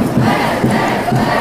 Hey, hey, hey.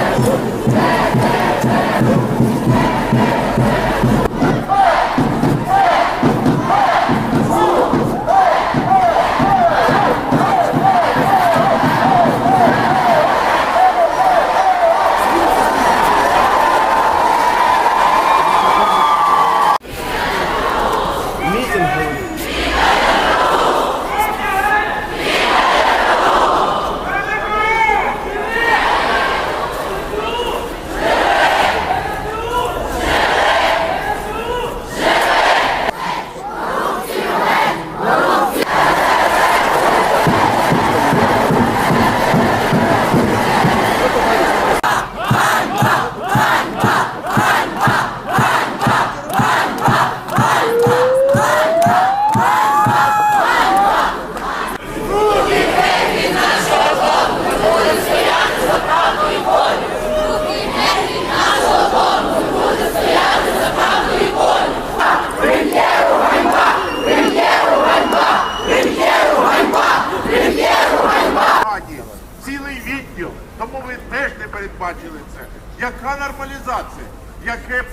Яка нормалізація? Яке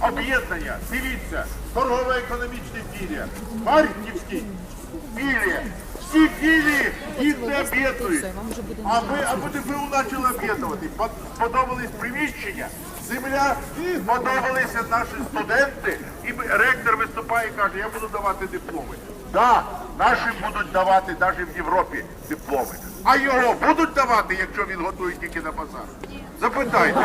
об'єднання? Дивіться, торгово-економічні філія, Харківський філія. Всі філії їх не об'єднують. А ми, а потім ви почали об'єднувати. Под- Сподобались приміщення, земля, сподобалися наші студенти, і ректор виступає і каже, я буду давати дипломи. Так, нашим будуть давати навіть в Європі дипломи. А його будуть давати, якщо він готує тільки на базар? Запитайте.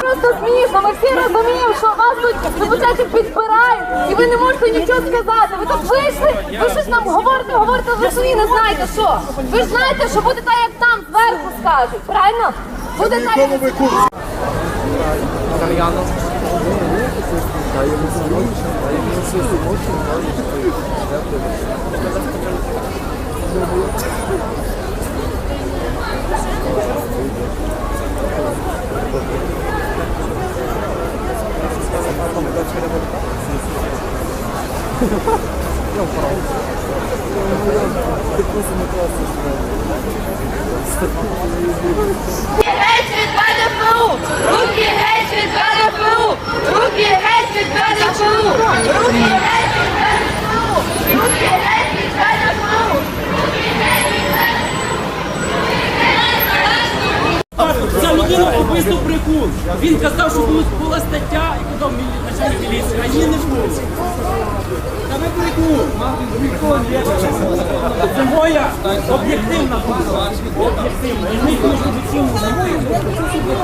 Просто смішно, ми всі розуміємо, що вас тут депутатів підбирають, і ви не можете нічого сказати. Ви тут вийшли, ви щось нам говорите, говорите, ви самі не знаєте що. Ви ж знаєте, що буде так, як там зверху скажуть, правильно? Буде так, як... Руки геть від БДФУ! Руки геть від БДФУ! Руки геть від БДФУ! Руки геть від БДФУ! Руки! Ця людина описав брехун. Він казав, що була- була стаття і казав мілі- начальник міліції, а її не було. Та ви брехун. Це моя об'єктивна думка. Об'єктивна. І.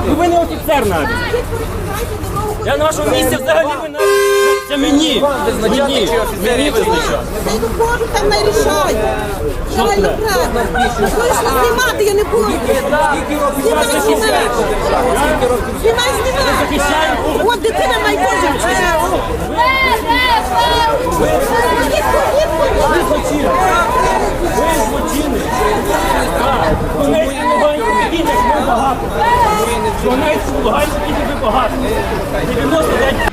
Ну ви не офіцер навіть. Я на вашому місці взагалі ви навіть... Це мені. Мені. Мені визначати. Я не можу там не рішаю. Реально правда. Можна знімати, я не буду. Знімай, знімай. Знімай, знімай. От дитина майбутнє вчить. Ви злочинник. Луганській ніби багато. 99.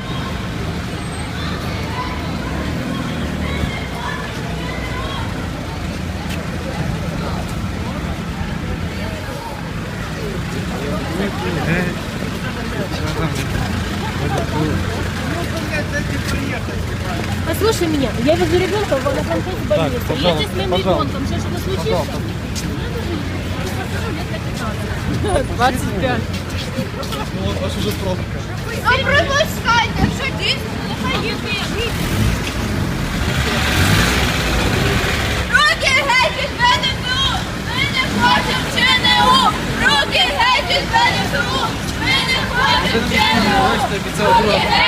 Послушай меня, я везу ребенка в Анатомхоз больницу. Так, я сейчас с моим ребенком, что-то случится. 25. А пропускайте, що дійсно нехай їде. Руки геть від БДФУ! Ми не хочемо ЧНУ! Руки геть від БДФУ! Ми не хочемо ЧНУ! Руки геть